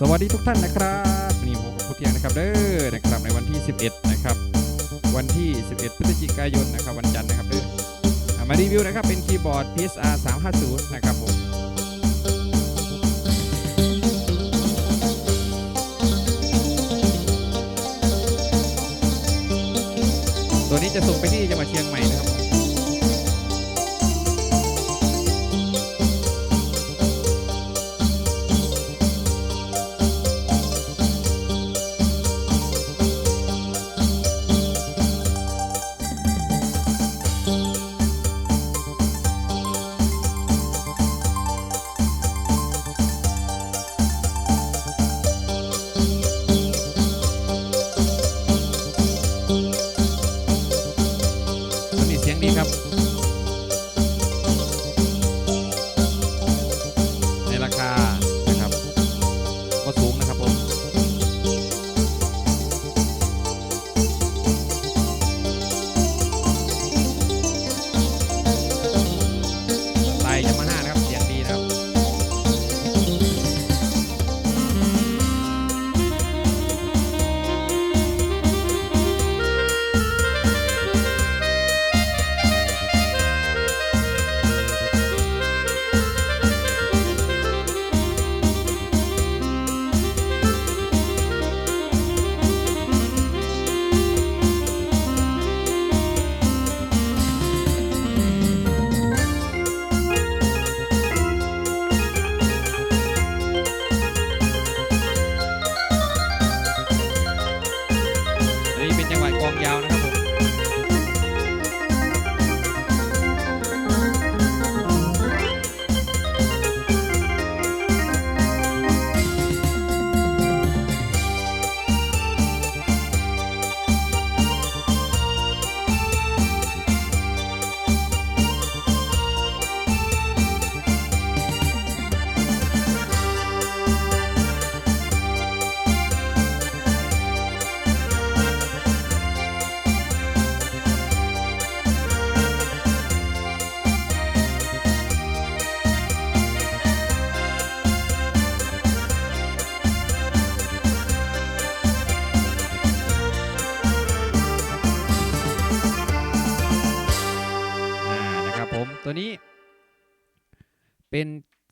สวัสดีทุกท่านนะครับนี่ผมกับผู้เทียงนะครับเด้อนะครับในวันที่ 11 นะครับ วันที่ 11 พฤศจิกายนนะครับ วันจันทร์นะครับเด้อมารีวิวนะครับ เป็นคีย์บอร์ด PSR 350 นะครับผมตัวนี้จะส่งไปที่จังหวัดเชียงใหม่นะครับ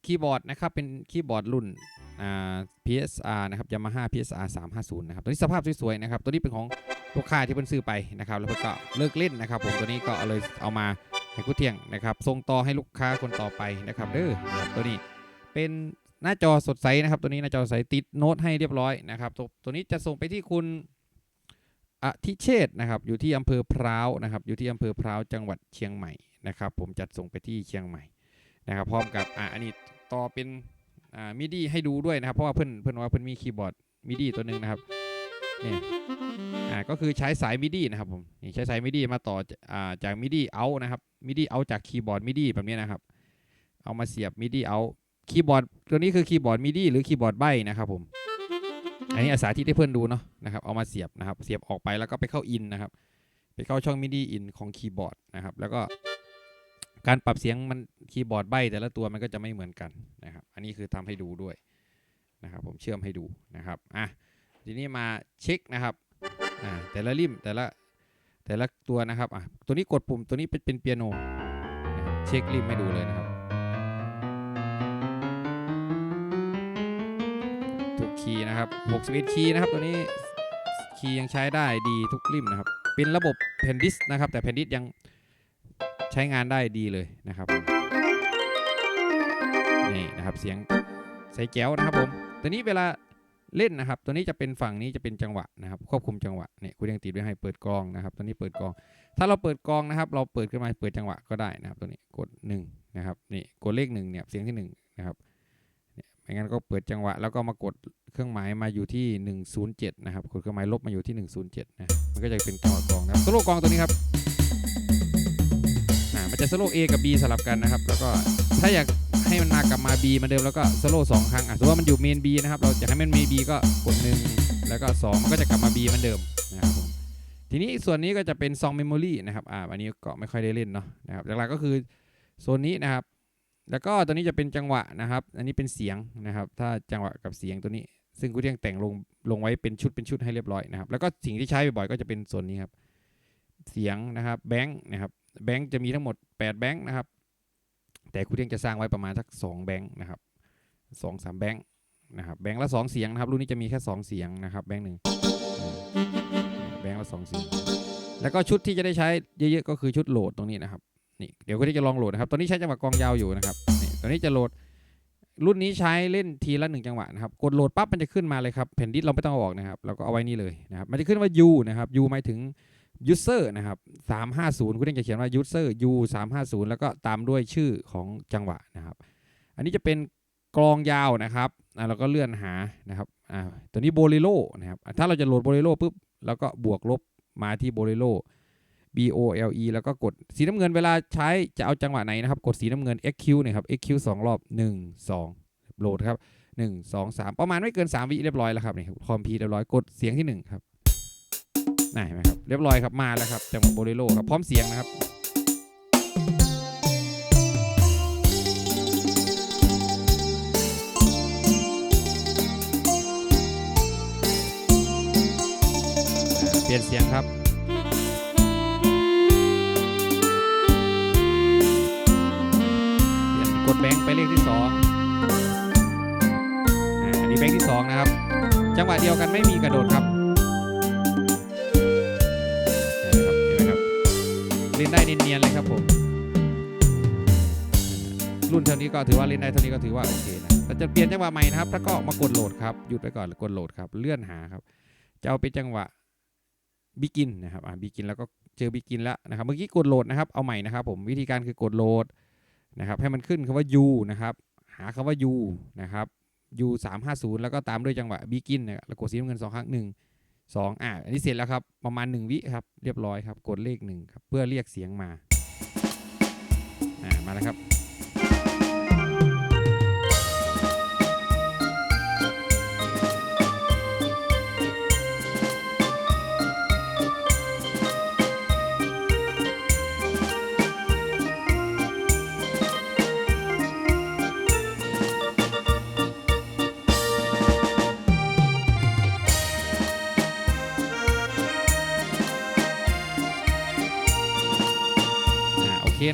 คีย์บอร์ดนะครับเป็นคีย์บอร์ดรุ่นอ่า PSR นะครับ Yamaha PSR 350 นะครับ ตัวนี้สภาพสวยๆนะครับ ตัวนี้เป็นของลูกค้าที่เพิ่นซื้อไปนะครับ แล้วเพิ่นก็เลิกเล่นนะครับ ผม ตัวนี้ก็เลยเอามาให้กู้เที่ยงนะครับ ส่งต่อให้ลูกค้าคนต่อไปนะครับเด้อตัวนี้เป็นหน้าจอสดใสนะครับ ตัวนี้หน้าจอใสติดโน้ตให้เรียบร้อยนะครับ ตัวนี้จะส่งไปที่คุณอธิเชษนะครับ อยู่ที่อำเภอพร้าวนะครับ อยู่ที่อำเภอพร้าวจังหวัดเชียงใหม่นะครับ ผมจัดส่งไปที่เชียงใหม่นะครับ พร้อมกับอ่าอันนี้ ต่อเป็นอ่ามิดีให้ดูด้วยนะครับ เพราะว่าเพื่อนเพื่อนว่าเพื่อนมีคีย์บอร์ดมิดีตัวหนึ่งนะครับนี่อ่าก็คือใช้สายมิดีนะครับผมนี่ใช้สายมิดีมาต่ออ่าจากมิดีเอานะครับมิดีเอาจากคีย์บอร์ดมิดีแบบนี้นะครับ เอามาเสียบมิดีเอาคีย์บอร์ดตัวนี้คือคีย์บอร์ดมิดีหรือคีย์บอร์ดใบนะครับผมอันนี้อาสาที่ได้เพื่อนดูเนาะนะครับเอามาเสียบนะครับ เสียบออกไปแล้วก็ไปเข้าอินนะครับ ไปเข้าช่องมิดีอินของคีย์บอร์ดนะครับ แล้วก็ การปรับเสียงมันคีย์บอร์ดใบแต่ละตัวมันก็จะไม่เหมือนกันนะครับ อันนี้คือทำให้ดูด้วยนะครับ ผมเชื่อมให้ดูนะครับอะทีนี้มาเช็คนะครับอ่าแต่ละริมแต่ละแต่ละตัวนะครับอะตัวนี้กดปุ่มตัวนี้เป็นเป็นเปียโนนะครับเช็คริมให้ดูเลยนะครับ ทุกคีย์นะครับ61คีย์นะครับ ตัวนี้คีย์ยังใช้ได้ดีทุกริมนะครับ เป็นระบบเพนดิสนะครับ แต่เพนดิสยัง ช้งานได้ดีเลยนะครับนี่นะครับเสียงใส่แจ๋วนะครับผมตัวนี้เวลาเล่นนะครับ ตัวนี้จะเป็นฝั่งนี้จะเป็นจังหวะนะครับ ควบคุมจังหวะเนี่ยคุณยังติดไว้ให้เปิดกองนะครับ ตัวนี้เปิดกอง ถ้าเราเปิดกองนะครับ เราเปิดขึ้นมาเปิดจังหวะก็ได้นะครับตัวนี้กด1นะครับนี่กดเลข1เนี่ยเสียงที่ 1 นะครับเนี่ยไม่งั้นก็เปิดจังหวะ แล้วก็มากดเครื่องหมายมาอยู่ที่ 107 นะครับกดเครื่องหมายลบมาอยู่ที่ 107นะมันก็จะเป็นจังหวะกองนะครับโซโลกองตัวนี้ครับ มันจะโซโล่ A กับ B สลับกันนะครับ แล้วก็ถ้าอยากให้มันมากลับมา B มาเดิมแล้วก็โซโล่สองครั้งอะสมมติว่ามันอยู่เมน B นะครับ เราจะให้มันเมน B ก็กดหนึ่งแล้วก็สองมันก็จะกลับมา B เหมือนเดิมนะครับผมทีนี้ส่วนนี้ก็จะเป็นซองเมมโมรีนะครับอ่าอันนี้ก็ไม่ค่อยได้เล่นเนาะนะครับหลักๆก็คือโซนนี้นะครับ แล้วก็ตัวนี้จะเป็นจังหวะนะครับ อันนี้เป็นเสียงนะครับ ถ้าจังหวะกับเสียงตัวนี้ ซึ่งครูเที่ยงแต่งลงลงไว้เป็นชุดเป็นชุดให้เรียบร้อยนะครับ แล้วก็สิ่งที่ใช้บ่อยๆก็จะเป็นส่วนนี้ครับ เสียงนะครับแบงค์นะครับ แบงค์จะมีทั้งหมด 8 แบงค์นะครับ แต่ครูเที่ยงจะสร้างไว้ประมาณสัก 2 แบงค์นะครับสองสามแบงค์นะครับแบงค์ละสองเสียงนะครับ รุ่นนี้จะมีแค่สองเสียงนะครับ แบงค์หนึ่งแบงค์ละสองเสียง แล้วก็ชุดที่จะได้ใช้เยอะๆก็คือชุดโหลดตรงนี้นะครับนี่เดี๋ยวก็ที่จะลองโหลดนะครับ ตอนนี้ใช้จังหวะกองยาวอยู่นะครับนี่ตอนนี้จะโหลดรุ่นนี้ใช้เล่นทีละหนึ่งจังหวะนะครับ กดโหลดปั๊บมันจะขึ้นมาเลยครับแผ่นดิสเราไม่ต้องอออกนะครับ เราก็เอาไว้นี่เลยนะครับ มันจะขึ้นว่า U นะครับ U หมายถึง user นะครับ350คุณเองจะเขียนว่า user U 350แล้วก็ตามด้วยชื่อของจังหวะนะครับ อันนี้จะเป็นกลองยาวนะครับอ่าเราก็เลื่อนหานะครับอ่าตัวนี้โบเลโ o นะครับ ถ้าเราจะโหลดโบเลโ o ปุ๊บแล้วก็บวกลบมาที่โบเลโ o B O L E แล้วก็กดสีน้ำเงินเวลาใช้จะเอาจังหวะไหนนะครับ กดสีน้ำเงิน X Q นะครับ X Q สองรอบ 1 2 โหลดครับ 1 2 3 ประมาณไม่เกิน 3 วิเรียบร้อยแล้วครับนี่คอมพีเรียบร้อยกดเสียงที่ 1 ครับ น่เห็นไหมครับเรียบร้อยครับมาแล้วครับจังหวะโบเลโ o ครับพร้อมเสียงนะครับเปลี่ยนเสียงครับเปลี่ยนกดแบงค์ไปเลขที่สองอ่าอันนี้แบงค์ที่สองนะครับ จังหวะเดียวกันไม่มีกระโดดครับ เห็นไหมครับเล่นได้เนียนๆเลยครับผม รุ่นเท่านี้ก็ถือว่าเล่นได้เท่านี้ก็ถือว่าโอเคนะแต่จะเปลี่ยนจังหวะใหม่นะครับแล้วก็มากดโหลดครับหยุดไปก่อนแล้วกดโหลดครับเลื่อนหาครับจะเอาเป็นจังหวะบิกินนะครับอ่าบิกินแล้วก็เจอบิกินแล้วนะครับเมื่อกี้กดโหลดนะครับเอาใหม่นะครับ ผมวิธีการคือกดโหลดนะครับให้มันขึ้นคำว่า U นะครับหาคำว่า U นะครับ U 3 5 0 แล้วก็ตามด้วยจังหวะ begin นะแล้วกดสีน้ำเงินสองครั้งหนึ่ง สองอะอันนี้เสร็จแล้วครับ ประมาณ 1 วิครับ เรียบร้อยครับ กดเลข1ครับ เพื่อเรียกเสียงมา อ่า มาแล้วครับ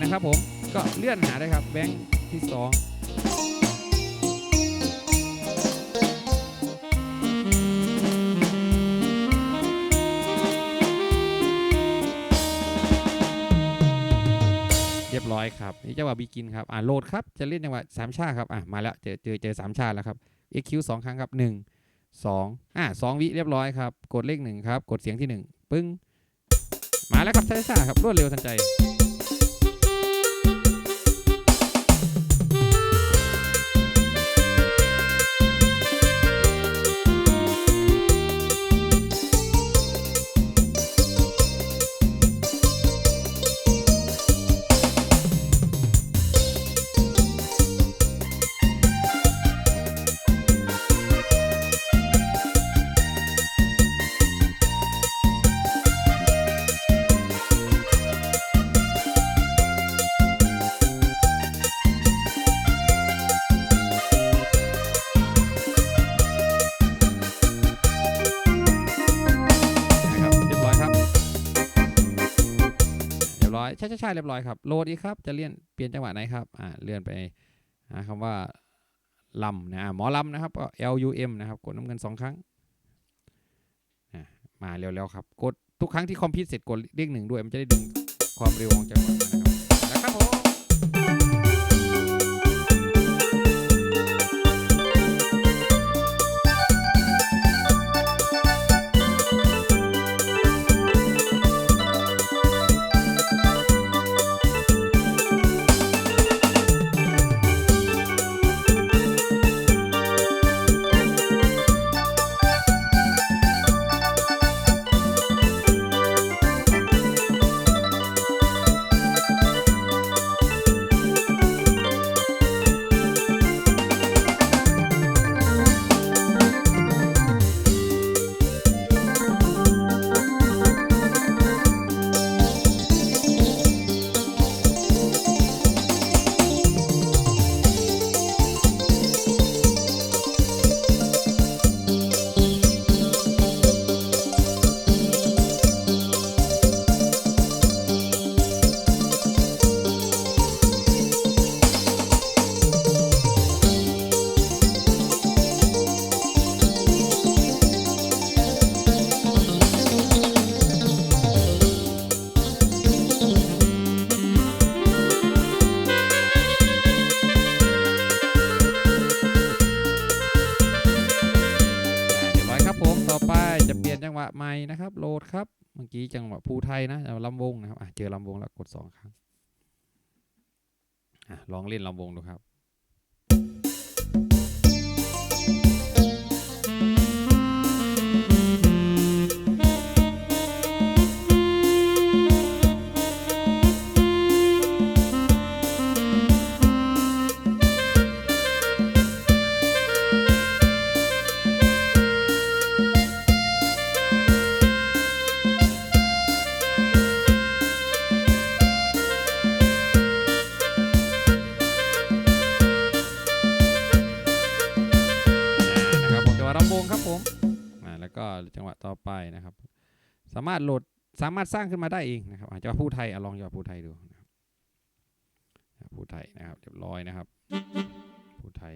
นะครับผมก็เลื่อนหาได้ครับแบงค์ที่ 2เรียบร้อยครับนี่จังหวะบีกินครับอ่าโหลดครับจะเล่นจังหวะสามชาครับอะมาแล้วเจอเจอเจอสามชาแล้วครับ EQ สองครั้งครับหนึ่งสองอ่าสองวิเรียบร้อยครับ กดเลขหนึ่งครับ กดเสียงที่หนึ่งปึ้ง มาแล้วครับช้าๆครับรวดเร็วทันใจ เรียบร้อยครับโหลดอีกครับจะเลื่อนเปลี่ยนจังหวะไหนครับอ่าเลื่อนไปหาคำว่าลำนะหมอลำนะครับก็ L U M นะครับกดน้ำเงินสองครั้งอ่ามาเร็วๆครับ กดทุกครั้งที่คอมพิวเสร็จกดเลขหนึ่งด้วยมันจะได้ดึงความเร็วของจังหวะนะครับ ภูไทยนะลำวงนะครับเจอลำวงแล้วกดสองครั้งอลองเล่นลำวงดูครับ สามารถโหลดสามารถสร้างขึ้นมาได้เองนะครับอาจจะพูดไทยอลองจะพูดไทยดูนะครับพูดไทยนะครับเรียบร้อยนะครับพูดไทย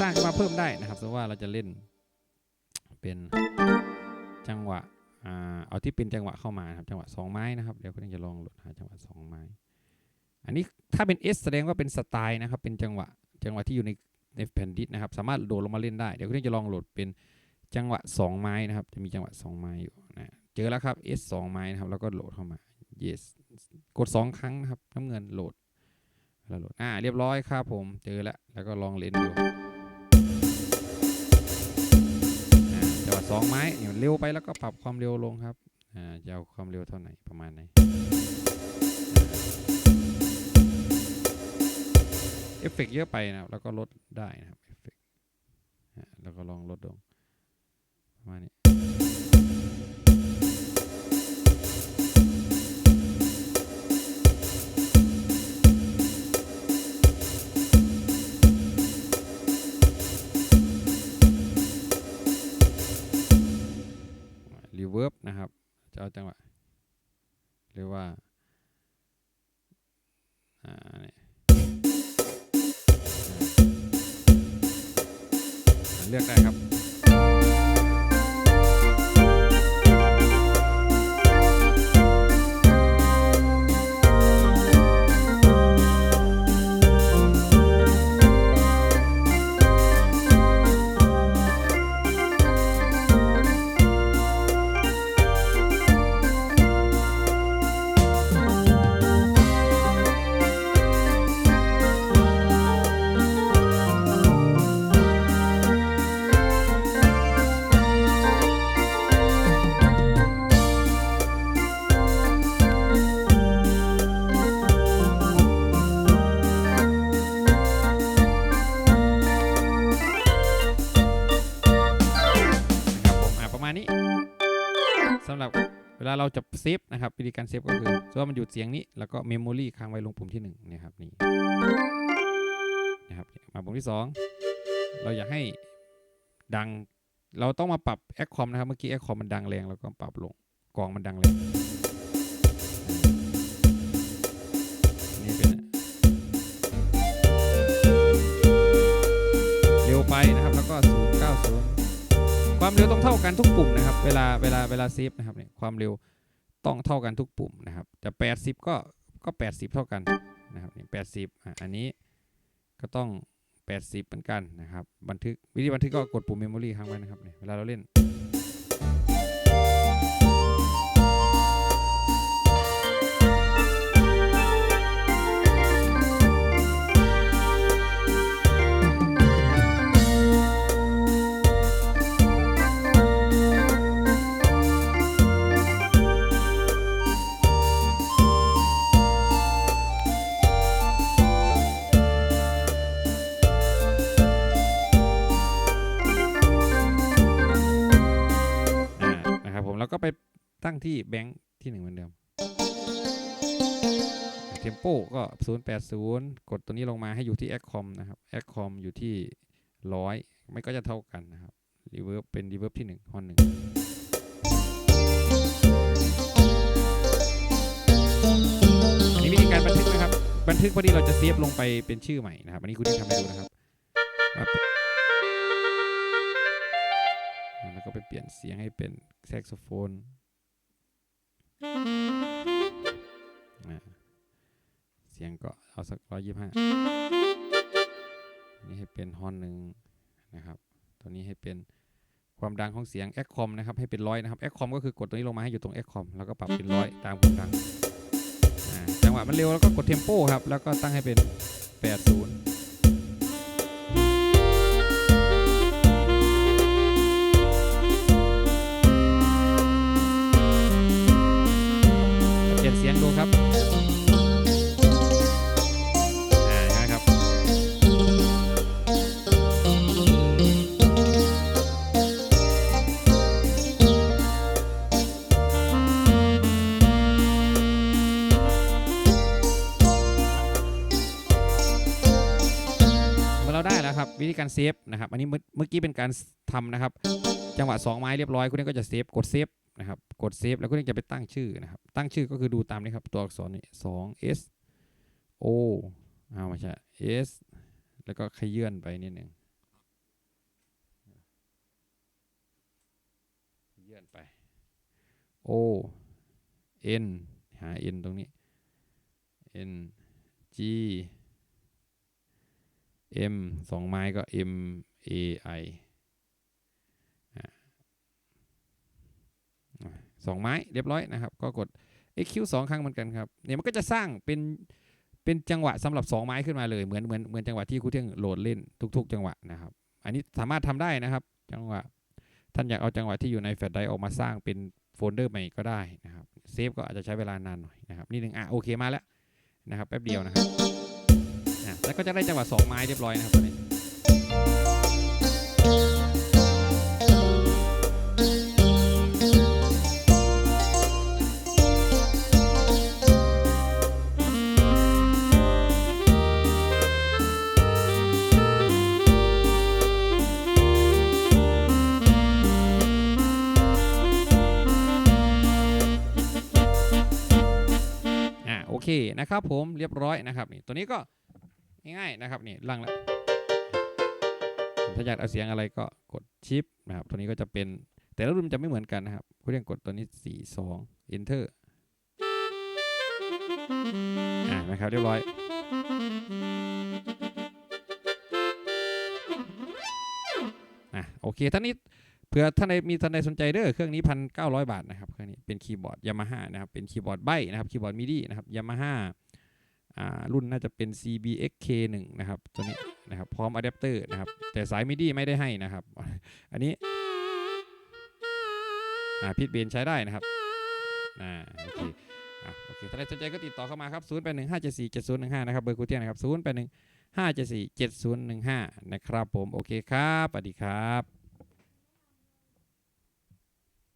สร้างขึ้นมาเพิ่มได้นะครับสมมติว่าเราจะเล่นเป็นจังหวะเอาที่เป็นจังหวะเข้ามาครับจังหวะสองไม้นะครับเดี๋ยวคุณจะลองโหลดหาจังหวะสองไม้อันนี้ถ้าเป็น S แสดงว่าเป็นสไตล์นะครับเป็นจังหวะจังหวะที่อยู่ในในแผ่นดิสนะครับสามารถโดดลงมาเล่นได้เดี๋ยวคุณจะลองโหลดเป็นจังหวะสองไม้นะครับจะมีจังหวะสองไม้อยู่นะเจอแล้วครับ S สองไม้นะครับแล้วก็โหลดเข้ามา yes กดสองครั้งนะครับน้ำเงินโหลดแล้วโหลดอ่าเรียบร้อยครับผมเจอแล้วแล้วก็ลองเล่นดู องไม้เนี่ยเร็วไปแล้วก็ปรับความเร็วลงครับอ่าจะเอาความเร็วเท่าไหร่ประมาณไหนเอฟเฟกเยอะไปนะครับแล้วก็ลดได้นะครับเอฟเฟกแล้วก็ลองลดลงประมาณนี้ รีเวิร์บนะครับ จะเอาจังหวะเรียกว่าอ่านี่อ่าเลือกได้ครับ เราจะเซฟนะครับวิธีการเซฟก็คือสมมติว่ามันหยุดเสียงนี้แล้วก็เมมโมรีค้างไว้ลงปุ่มที่หนึ่งเนี่ครับนี่นะครับมาปุ่มที่สองเราอยากให้ดัง เราต้องมาปรับแอคคอมนะครับเมื่อกี้แอคคอมมันดังแรงเราก็ปรับลงกองมันดังแรงนี่เป็นเร็วไปนะครับแล้วก็ 090ความเร็วต้องเท่ากันทุกปุ่มนะครับ เวลาเวลาเวลาเซฟนะครับเนี่ยความเร็ว ต้องเท่ากันทุกปุ่มนะครับจะ80 ก็ก็ 80 เท่ากันนะครับนี่80 อันนี้ก็ต้อง 80 เหมือนกันนะครับ บันทึกวิธีบันทึกก็กดปุ่ม Memory ค้างไว้นะครับเวลาเราเล่น ที่แบงค์ที่หนึ่งเหมือนเดิมเทมโปก็ 080 กดตัวนี้ลงมาให้อยู่ที่ a c c o m นะครับ a c c o m อยู่ที่100ไม่ก็จะเท่ากันนะครับรีเวิร์บเป็นรีเวิร์บที่หนึ่งฮอนหนึ่งอันนี้วิธีการบันทึกนะครับ บันทึกพอดีเราจะเซฟลงไปเป็นชื่อใหม่นะครับ อันนี้คุณที่ทำให้ดูนะครับ แล้วก็ไปเปลี่ยนเสียงให้เป็นแซกโซโฟน เสียงก็เอาสักร้อยยี่ห้านี่ให้เป็นฮอนหนึ่งนะครับ ตัวนี้ให้เป็นความดังของเสียงแอคคอมนะครับ ให้เป็นร้อยนะครับแอคคอมก็คือกดตัวนี้ลงมาให้อยู่ตรงแอคคอมแล้วก็ปรับเป็นร้อยตามความดังจังหวะมันเร็วแล้วก็กดเทมโปครับ แล้วก็ตั้งให้เป็น 80 วครับวิธีการเซฟนะครับอันนี้เมื่อกี้เป็นการทำนะครับ จังหวะ 2 ไม้เรียบร้อยคุณนี่ก็จะเซฟกดเซฟนะครับกดเซฟแล้วคุณนี่จะไปตั้งชื่อนะครับตั้งชื่อก็คือดูตามนี้ครับตัวอักษรนี่สอง S O อ้าไม่ใช่ S แล้วก็ขยื่นไปนิดหนึ่งยื่นไป O N หา N ตรงนี้ N G M สองไม้ก็ M A I สองไม้เรียบร้อยนะครับ ก็กด EQ สองครั้งเหมือนกันครับเนี่ยมันก็จะสร้างเป็นเป็นจังหวะสำหรับสองไม้ขึ้นมาเลยเหมือนเหมือนเหมือนจังหวะที่ครูเที่ยงโหลดเล่นทุก ๆ จังหวะนะครับ อันนี้สามารถทำได้นะครับ จังหวะท่านอยากเอาจังหวะที่อยู่ในแฟลชไดร์ออกมาสร้างเป็นโฟลเดอร์ใหม่ก็ได้นะครับเซฟก็อาจจะใช้เวลานานหน่อยนะครับนี่หนึ่งอะโอเคมาแล้วนะครับแป๊บเดียวนะครับอะ แล้วก็จะได้จังหวะสองไม้เรียบร้อยนะครับตัวนี้อะโอเคนะครับผมเรียบร้อยนะครับนี่ตัวนี้ก็ ง่ายๆนะครับนี่ลังละถ้าอยากเอาเสียงอะไรก็กดชิปนะครับตัวนี้ก็จะเป็นแต่ละรุ่นจะไม่เหมือนกันนะครับคุณเรียกกดตัวนี้4 2 enter อ่านะครับเรียบร้อยอะโอเคท่านนี้เผื่อท่านใดมีท่านใดสนใจเด้อเครื่องนี้พันเก้าร้อยบาทนะครับเครื่องนี้เป็นคีย์บอร์ดยามาฮ่านะครับเป็นคีย์บอร์ดใบนะครับคีย์บอร์ดมิดีนะครับยามาฮ่าอ่า รุ่นน่าจะเป็น CBXK1 นะครับ ตัวนี้นะครับ พร้อมอะแดปเตอร์นะครับ แต่สายมิดีไม่ได้ให้นะครับ อันนี้พิทเบนใช้ได้นะครับอ่าโอเคอะโอเคท่านใดสนใจก็ติดต่อเข้ามาครับ 0 8 1 5 7 4 7 0 1 5 นะครับ เบอร์คูเทียนนะครับ 0 8 1 5 7 4 7 0 1 5 นะครับผม โอเคครับ สวัสดีครับ